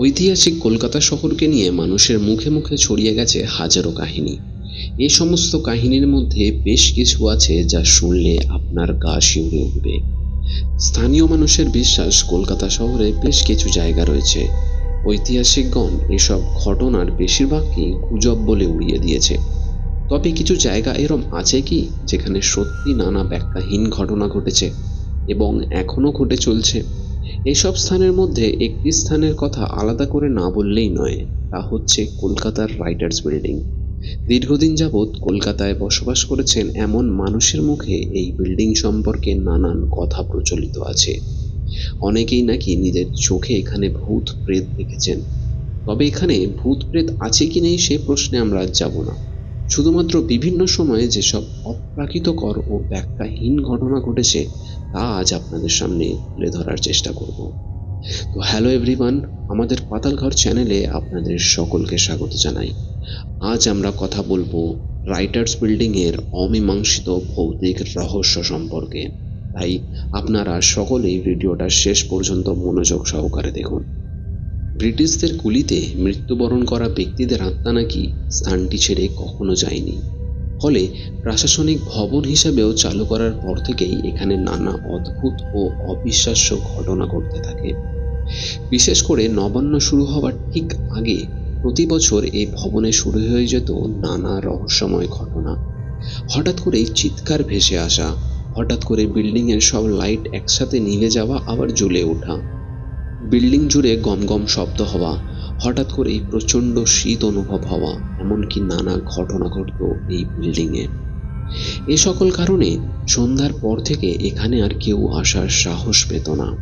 ঐতিহাসিক কলকাতা শহরকে নিয়ে মানুষের মুখে মুখে ছড়িয়ে গেছে হাজারো কাহিনী। এ সমস্ত কাহিনীর মধ্যে বেশ কিছু আছে যা শুনলে আপনার গা শিউরে উঠবে। স্থানীয় মানুষের বিশ্বাস, কলকাতা শহরে বেশ কিছু জায়গা রয়েছে। ঐতিহাসিকগণ এসব ঘটনার বেশিরভাগই গুজব বলে উড়িয়ে দিয়েছে। তবে কিছু জায়গা এরম আছে কি, যেখানে সত্যি নানা ব্যাখ্যাহীন ঘটনা ঘটেছে এবং এখনও ঘটে চলছে? এসব স্থানের মধ্যে একটি স্থানের কথা আলাদা করে না বললেই নয়, তা হচ্ছে কলকাতার রাইটার্স বিল্ডিং। দীর্ঘদিন যাবৎ কলকাতায় বসবাস করেছেন এমন মানুষের মুখে এই বিল্ডিং সম্পর্কে নানান কথা প্রচলিত আছে। অনেকেই নাকি নিজের চোখে এখানে ভূত প্রেত দেখেছেন। তবে এখানে ভূত প্রেত আছে কি নেই সে প্রশ্নে আমরা যাব না। শুধুমাত্র বিভিন্ন সময়ে যেসব অপ্রাকৃতকর ও ব্যাখ্যাহীন ঘটনা ঘটেছে, তা আজ আপনাদের সামনে তুলে ধরার চেষ্টা করব। তো হ্যালো এভরিওয়ান, আমাদের পাতালঘর চ্যানেলে আপনাদের সকলকে স্বাগত জানাই। আজ আমরা কথা বলব রাইটার্স বিল্ডিং এর অমীমাংসিত ভৌতিক রহস্য সম্পর্কে। তাই আপনারা সকলেই ভিডিওটা শেষ পর্যন্ত মনোযোগ সহকারে দেখুন। ব্রিটিশদের গুলিতে মৃত্যুবরণ করা ব্যক্তিদের আত্মা নাকি স্থানটি ছেড়ে কখনো যায়নি। ফলে প্রশাসনিক ভবন হিসেবেও চালু করার পর থেকেই এখানে নানা অদ্ভুত ও অবিশ্বাস্য ঘটনা ঘটতে থাকে। বিশেষ করে নবান্ন শুরু হওয়ার ঠিক আগে প্রতি বছর এই ভবনে শুরু হয়ে যেত নানা রহস্যময় ঘটনা। হঠাৎ করেই চিৎকার ভেসে আসা, হঠাৎ করে বিল্ডিংয়ের সব লাইট একসাথে নিভে যাওয়া, আবার জ্বলে ওঠা। বিল্ডিং জুড়ে গম গম শব্দ হওয়া, হঠাৎ করেই প্রচণ্ড শীত অনুভব হওয়া, এমনকি নানা ঘটনা ঘটত এই বিল্ডিংয়ে। এ সকল কারণে সন্ধ্যার পর থেকে এখানে আর কেউ আসার সাহস পেত না।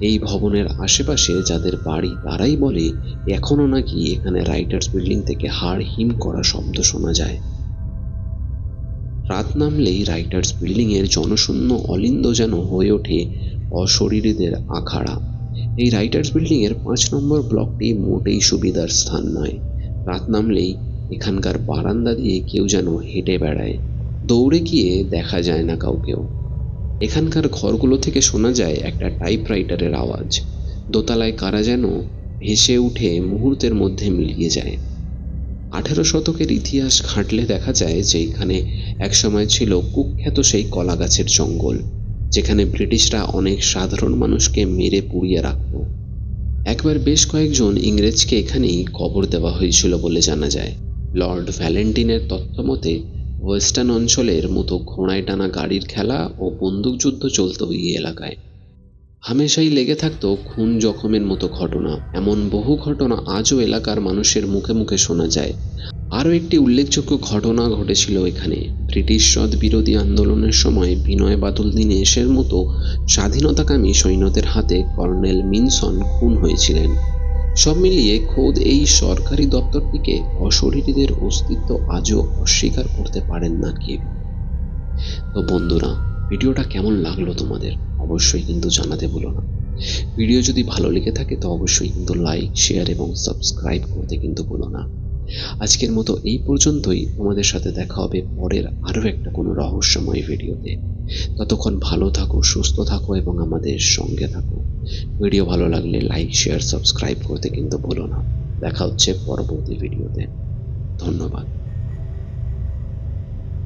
এই ভবনের আশেপাশে যাদের বাড়ি তারাই বলে, এখনও নাকি এখানে রাইটার্স বিল্ডিং থেকে হাড় হিম করা শব্দ শোনা যায়। রাত নামলেই রাইটার্স বিল্ডিং এর জনশূন্য অলিন্দ যেন হয়ে ওঠে অশরীরীদের আখাড়া। এই রাইটার্স বিল্ডিং এর পাঁচ নম্বর ব্লকটি মোটেই সুবিধার স্থান নয়। রাত নামলেই এখানকার বারান্দা দিয়ে কেউ যেন হেঁটে বেড়ায়। দৌড়ে গিয়ে দেখা যায় না কাউকেও। এখানকার ঘরগুলো থেকে শোনা যায় একটা টাইপরাইটারের আওয়াজ। দোতলায় কারা যেন ভেসে উঠে মুহূর্তের মধ্যে মিলিয়ে যায়। আঠেরো শতকের ইতিহাস ঘাঁটলে দেখা যায় যে এখানে একসময় ছিল কুখ্যাত সেই কলা গাছের জঙ্গল। যেখানে ব্রিটিশরা অনেক সাধারণ মানুষকে মেরে পুড়িয়ে রাখত। একবার বেশ কয়েকজন ইংরেজকে এখানেই কবর দেওয়া হয়েছিল বলে জানা যায়। লর্ড ভ্যালেন্টিনের তথ্যমতে ওয়েস্টার্ন অঞ্চলের মতো ঘোড়ায় টানা গাড়ির খেলা ও বন্দুকযুদ্ধ চলত এই এলাকায়। হামেশাই লেগে থাকতো খুন জখমের মতো ঘটনা। এমন বহু ঘটনা আজও এলাকার মানুষের মুখে মুখে শোনা যায়। আরও একটি উল্লেখযোগ্য ঘটনা ঘটেছিল এখানে। ব্রিটিশ সদ বিরোধী আন্দোলনের সময় বিনয় বাদল দীনেশের মতো স্বাধীনতাকামী সৈন্যদের হাতে কর্নেল মিনসন খুন হয়েছিলেন। সব মিলিয়ে খোদ এই সরকারি দপ্তরটিকে অশরীরীদের অস্তিত্ব আজও অস্বীকার করতে পারেন না কেউ। তো বন্ধুরা, ভিডিওটা কেমন লাগল তোমাদের? অবশ্যই কিন্তু জানাতে ভুলো না। ভিডিও যদি ভালো লেগে থাকে তো অবশ্যই কিন্তু লাইক, শেয়ার এবং সাবস্ক্রাইব করতে কিন্তু ভুলো না। আজকের মতো এই পর্যন্তই। তোমাদের সাথে দেখা হবে পরের আরও একটা কোনো রহস্যময় ভিডিওতে। ততক্ষণ ভালো থাকো, সুস্থ থাকো এবং আমাদের সঙ্গে থাকো। ভিডিও ভালো লাগলে লাইক, শেয়ার, সাবস্ক্রাইব করতে কিন্তু ভুলো না। দেখা হচ্ছে পরবর্তী ভিডিওতে। ধন্যবাদ।